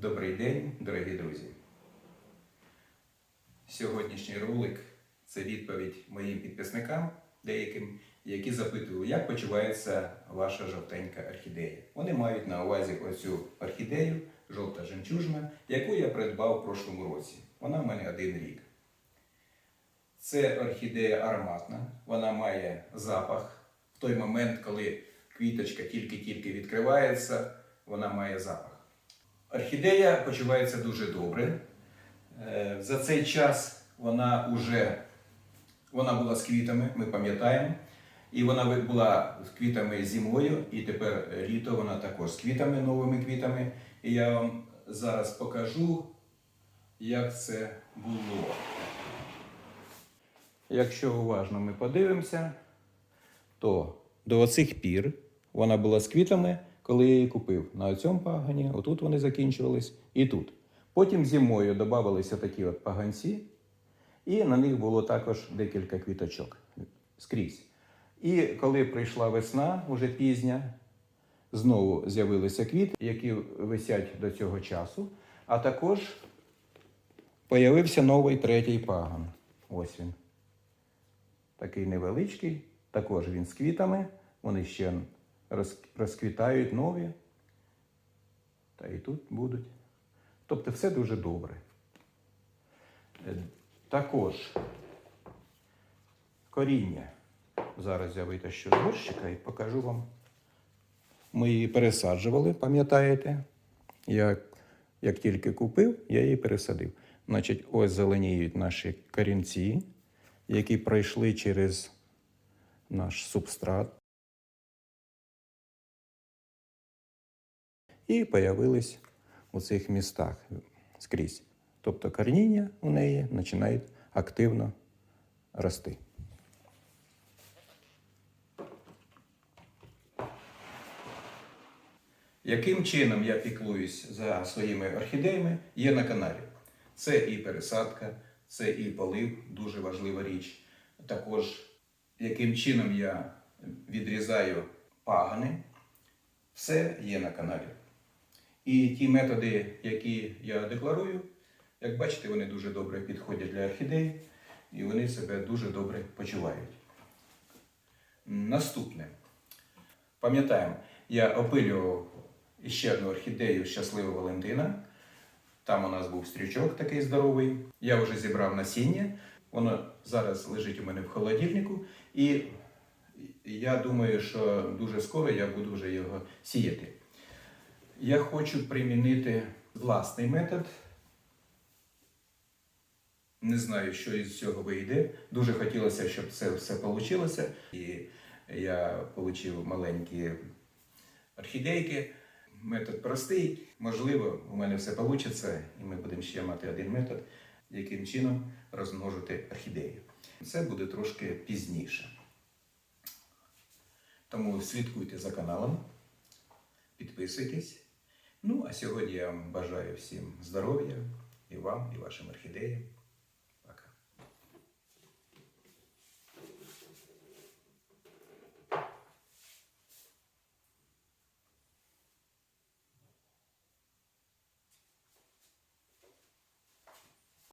Добрий день, дорогі друзі. Сьогоднішній ролик це відповідь моїм підписникам, деяким, які запитували, як почувається ваша жовтенька орхідея. Вони мають на увазі оцю орхідею, жовта жемчужна, яку я придбав в прошлому році. Вона в мене один рік. Це орхідея ароматна, вона має запах. В той момент, коли квіточка тільки-тільки відкривається, вона має запах. Орхідея почувається дуже добре. Е, За цей час вона вже вона була з квітами, ми пам'ятаємо. І вона була з квітами зимою, і тепер е, літо вона також з квітами, новими квітами. І я вам зараз покажу, як це було. Якщо уважно ми подивимося, то до оцих пір вона була з квітами, коли я її купив. На цьому пагані, отут вони закінчувались, і тут. Потім зимою додавалися такі от паганці, і на них було також декілька квіточок скрізь. І коли прийшла весна, уже пізня, знову з'явилися квіти, які висять до цього часу. А також появився новий третій паган. Ось він такий невеличкий, також він з квітами, вони ще розквітають нові. Та і тут будуть. Тобто все дуже добре. Е, Також коріння. Зараз я витащу з горщика і покажу вам. Ми її пересаджували, пам'ятаєте? Я, як тільки купив, я її пересадив. Значить, ось зеленіють наші корінці, які пройшли через наш субстрат. І появились у цих містах скрізь. Тобто коріння у неї починають активно рости. Яким чином я піклуюсь за своїми орхідеями, є на каналі. Це і пересадка, це і полив, дуже важлива річ. Також яким чином я відрізаю пагани, все є на каналі. І ті методи, які я декларую, як бачите, вони дуже добре підходять для орхідей і вони себе дуже добре почувають. Наступне. Пам'ятаємо, я опилював ще одну орхідею Щаслива Валентина. Там у нас був стрічок такий здоровий. Я вже зібрав насіння. Воно зараз лежить у мене в холодильнику. І я думаю, що дуже скоро я буду вже його сіяти. Я хочу примінити власний метод. Не знаю, що із цього вийде. Дуже хотілося, щоб це все вийшло. І я отримав маленькі орхідейки. Метод простий. Можливо, у мене все вийде, і ми будемо ще мати один метод, яким чином розмножити орхідеї. Це буде трошки пізніше. Тому слідкуйте за каналом, підписуйтесь. Ну, а сьогодні я вам бажаю всім здоров'я і вам, і вашим орхідеям.